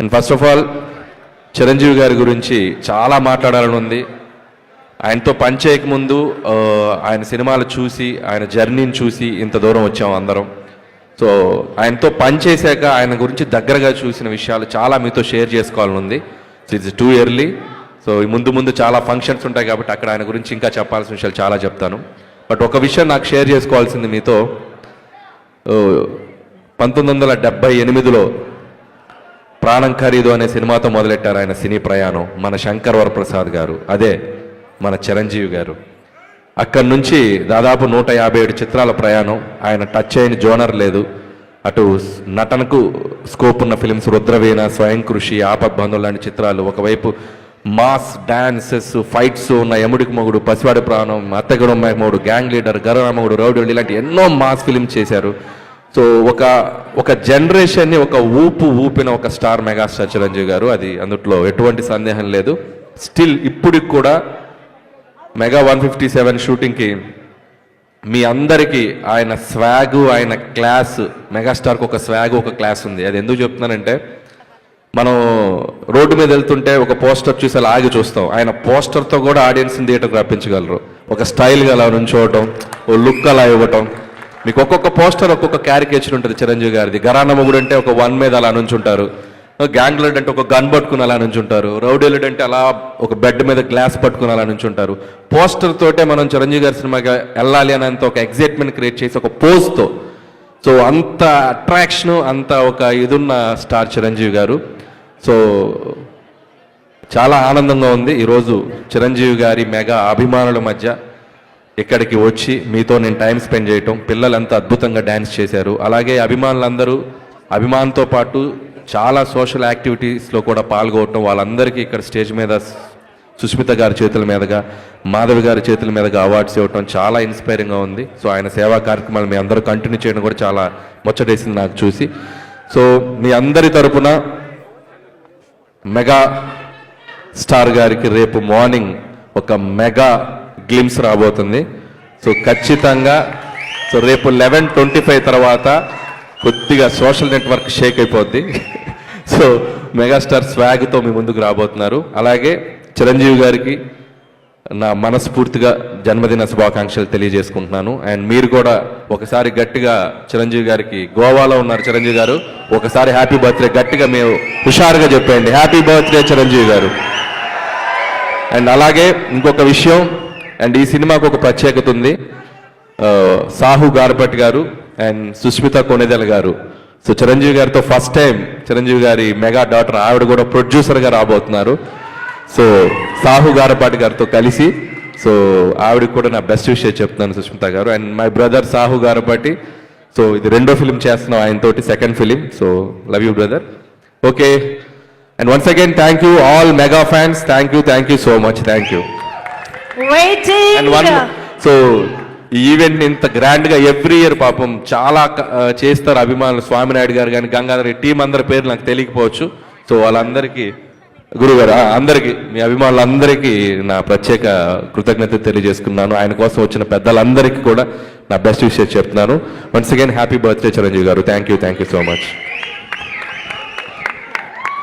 And first of all Chiranjeevi గారి గురించి చాలా మాట్లాడాలని ఉంది. ఆయనతో పనిచేయక ముందు ఆయన సినిమాలు చూసి ఆయన జర్నీని చూసి ఇంత దూరం వచ్చాం అందరం. సో ఆయనతో పనిచేశాక ఆయన గురించి దగ్గరగా చూసిన విషయాలు చాలా మీతో షేర్ చేసుకోవాలని ఉంది. So it's too early so ఈ ముందు ముందు చాలా ఫంక్షన్స్ ఉంటాయి కాబట్టి అక్కడ ఆయన గురించి ఇంకా చెప్పాల్సిన విషయాలు చాలా చెప్తాను. బట్ ఒక విషయం నాకు షేర్ చేసుకోవాల్సింది మీతో. పంతొమ్మిది వందల డెబ్బై ఎనిమిదిలో ప్రాణం ఖరీదు అనే సినిమాతో మొదలెట్టారు ఆయన సినీ ప్రయాణం మన శంకర్ వరప్రసాద్ గారు. అదే మన చిరంజీవి గారు. అక్కడి నుంచి దాదాపు నూట యాభై ఏడు చిత్రాల ప్రయాణం. ఆయన టచ్ అయిన జోనర్ లేదు. అటు నటనకు స్కోప్ ఉన్న ఫిలిమ్స్ రుద్రవీణ స్వయం కృషి ఆపద్బంధం లాంటి చిత్రాలు. ఒకవైపు మాస్ డాన్సెస్ ఫైట్స్ ఉన్న యముడికి మొగుడు పసివాడి ప్రాణం అత్తగడు మొగుడు గ్యాంగ్ లీడర్ గరరామగుడు రౌడీ ఇలాంటి ఎన్నో మాస్ ఫిలిం చేశారు. సో ఒక ఒక జనరేషన్ని ఒక ఊపు ఊపిన ఒక స్టార్ మెగాస్టార్ చిరంజీవి గారు అది అందుట్లో ఎటువంటి సందేహం లేదు. స్టిల్ ఇప్పటికి కూడా మెగా వన్ ఫిఫ్టీ సెవెన్ షూటింగ్కి మీ అందరికీ ఆయన స్వాగు ఆయన క్లాస్ మెగాస్టార్కి ఒక స్వాగ్ ఒక క్లాస్ ఉంది. అది ఎందుకు చెప్తున్నానంటే మనం రోడ్డు మీద వెళ్తుంటే ఒక పోస్టర్ చూసి అలా ఆగి చూస్తాం. ఆయన పోస్టర్తో కూడా ఆడియన్స్ని థియేటర్కి రప్పించగలరు. ఒక స్టైల్గా అలా నుంచోవటం ఓ లుక్ అలా ఇవ్వటం. మీకు ఒక్కొక్క పోస్టర్ ఒక్కొక్క క్యారికేచర్ ఉంటుంది చిరంజీవి గారిది. గరాన మొగుడు అంటే ఒక వన్ మీద అలా నుంచుంటారు. గ్యాంగ్ లీడ్ అంటే ఒక గన్ పట్టుకుని అలా నుంచుంటారు. రౌడీలడ్ అంటే అలా ఒక బెడ్ మీద గ్లాస్ పట్టుకుని అలా నుంచుంటారు. పోస్టర్ తోటే మనం చిరంజీవి గారి సినిమాకి వెళ్ళాలి అనేంత ఒక ఎగ్జైట్మెంట్ క్రియేట్ చేసి ఒక పోస్ట్తో సో అంత అట్రాక్షన్ అంత ఒక ఇదున్న స్టార్ చిరంజీవి గారు. సో చాలా ఆనందంగా ఉంది. ఈరోజు చిరంజీవి గారి మెగా అభిమానుల మధ్య ఇక్కడికి వచ్చి మీతో నేను టైం స్పెండ్ చేయటం పిల్లలంతా అద్భుతంగా డ్యాన్స్ చేశారు. అలాగే అభిమానులందరూ అభిమానంతో పాటు చాలా సోషల్ యాక్టివిటీస్లో కూడా పాల్గొనటం వాళ్ళందరికీ ఇక్కడ స్టేజ్ మీద సుష్మిత గారి చేతుల మీదుగా మాధవి గారి చేతుల మీదుగా అవార్డ్స్ ఇవ్వటం చాలా ఇన్స్పైరింగ్గా ఉంది. సో ఆయన సేవా కార్యక్రమాలు మీ అందరూ కంటిన్యూ చేయడం కూడా చాలా ముచ్చటేసింది నాకు చూసి. సో మీ అందరి తరపున మెగా స్టార్ గారికి రేపు మార్నింగ్ ఒక మెగా గ్లిమ్స్ రాబోతుంది. సో ఖచ్చితంగా సో రేపు లెవెన్ ట్వంటీ ఫైవ్ తర్వాత కొద్దిగా సోషల్ నెట్వర్క్ షేక్ అయిపోద్ది. సో మెగాస్టార్ స్వాగ్తో మీ ముందుకు రాబోతున్నారు. అలాగే చిరంజీవి గారికి నా మనస్ఫూర్తిగా జన్మదిన శుభాకాంక్షలు తెలియజేసుకుంటున్నాను. అండ్ మీరు కూడా ఒకసారి గట్టిగా చిరంజీవి గారికి గోవాలో ఉన్నారు చిరంజీవి గారు. ఒకసారి హ్యాపీ బర్త్డే గట్టిగా మేము హుషారుగా చెప్పండి హ్యాపీ బర్త్డే చిరంజీవి గారు. అండ్ అలాగే ఇంకొక విషయం అండ్ ఈ సినిమాకు ఒక ప్రత్యేకత ఉంది. సాహు గారపట్ గారు అండ్ సుస్మిత కొనెదల్ గారు. సో చిరంజీవి గారితో ఫస్ట్ టైం చిరంజీవి గారి మెగా డాటర్ ఆవిడ కూడా ప్రొడ్యూసర్గా రాబోతున్నారు. సో సాహు గారపాటి గారితో కలిసి సో ఆవిడకి కూడా నా బెస్ట్ విషయం చెప్తున్నాను సుష్మిత గారు. And my brother Sahu Garapati so ఇది రెండో ఫిలిం చేస్తున్నాం ఆయనతోటి second film so love you brother okay and once again thank you all mega fans thank you thank you so much thank you so ఈ event ఇంత గ్రాండ్గా every year పాపం చాలా చేస్తారు అభిమానులు. స్వామినాయుడు గారు కానీ గంగాధర్ టీం అందరి పేరు నాకు తెలియకపోవచ్చు. సో వాళ్ళందరికీ గురుగారు అందరికీ మీ అభిమానులందరికీ నా ప్రత్యేక కృతజ్ఞత తెలియజేసుకున్నాను. ఆయన కోసం వచ్చిన పెద్దలందరికీ కూడా నా బెస్ట్ విషయం చెప్తున్నాను. Once again happy birthday Chiranjeevi గారు. Thank you thank you so much